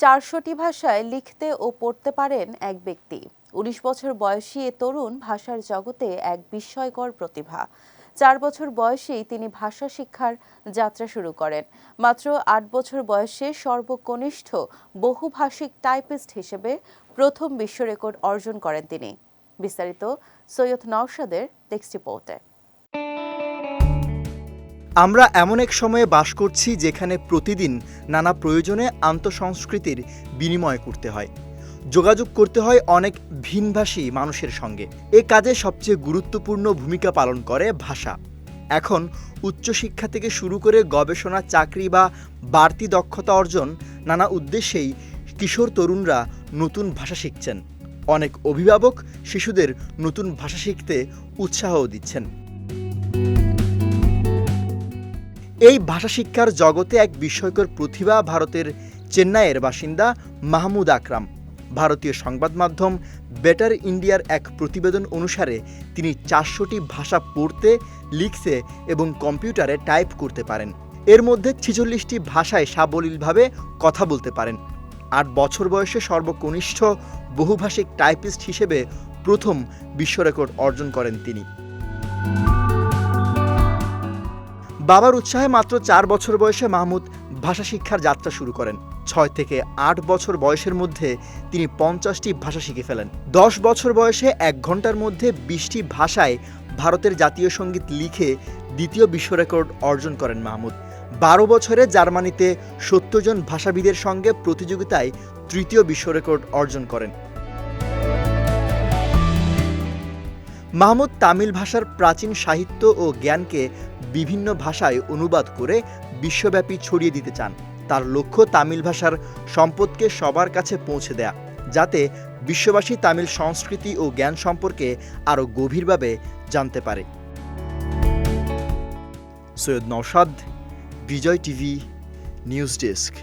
চারশোটি ভাষায় লিখতে ও পড়তে পারেন এক ব্যক্তি। উনিশ বছর বয়সী এ তরুণ ভাষার জগতে এক বিস্ময়কর প্রতিভা। চার বছর বয়সেই তিনি ভাষা শিক্ষার যাত্রা শুরু করেন। মাত্র আট বছর বয়সে সর্বকনিষ্ঠ বহুভাষিক টাইপিস্ট হিসেবে প্রথম বিশ্ব রেকর্ড অর্জন করেন তিনি। বিস্তারিত সৈয়দ নওশাদের টেক্সট রিপোর্টে। আমরা এমন এক সময়ে বাস করছি যেখানে প্রতিদিন নানা প্রয়োজনে আন্তঃসংস্কৃতির বিনিময় করতে হয়। যোগাযোগ করতে হয় অনেক ভিনভাষী মানুষের সঙ্গে। এ কাজে সবচেয়ে গুরুত্বপূর্ণ ভূমিকা পালন করে ভাষা। এখন উচ্চশিক্ষা থেকে শুরু করে গবেষণা, চাকরি বা বাড়তি দক্ষতা অর্জন নানা উদ্দেশ্যেই কিশোর তরুণরা নতুন ভাষা শিখছেন। অনেক অভিভাবক শিশুদের নতুন ভাষা শিখতে উৎসাহও দিচ্ছেন। এই ভাষা শিক্ষার জগতে এক বিস্ময়কর প্রতিভা ভারতের চেন্নাইয়ের বাসিন্দা মাহমুদ আকরাম। ভারতীয় সংবাদ মাধ্যম বেটার ইন্ডিয়ার এক প্রতিবেদন অনুসারে তিনি চারশোটি ভাষা পড়তে, লিখতে এবং কম্পিউটারে টাইপ করতে পারেন। এর মধ্যে ছিচল্লিশটি ভাষায় সাবলীলভাবে কথা বলতে পারেন। আট বছর বয়সে সর্বকনিষ্ঠ বহুভাষিক টাইপিস্ট হিসেবে প্রথম বিশ্ব রেকর্ড অর্জন করেন তিনি। বাবার উৎসাহে মাত্র চার বছর বয়সে মাহমুদ ভাষা শিক্ষার যাত্রা শুরু করেন। ছয় থেকে আট বছর বয়সের মধ্যে তিনি পঞ্চাশটি ভাষা শিখে ফেলেন। দশ বছর বয়সে এক ঘণ্টার মধ্যে বিশটি ভাষায় ভারতের জাতীয় সংগীত লিখে দ্বিতীয় বিশ্ব রেকর্ড অর্জন করেন মাহমুদ। বারো বছরে জার্মানিতে সত্তর জন ভাষাবিদের সঙ্গে প্রতিযোগিতায় তৃতীয় বিশ্ব রেকর্ড অর্জন করেন। মাহমুদ তামিল ভাষার প্রাচীন সাহিত্য ও জ্ঞানকে বিভিন্ন ভাষায় অনুবাদ করে বিশ্বব্যাপী ছড়িয়ে দিতে চান। তার লক্ষ্য তামিল ভাষার সম্পদকে সবার কাছে পৌঁছে দেয়া, যাতে বিশ্ববাসী তামিল সংস্কৃতি ও জ্ঞান সম্পর্কে আরও গভীরভাবে জানতে পারে। Syed Naushad Bijoy TV, news desk.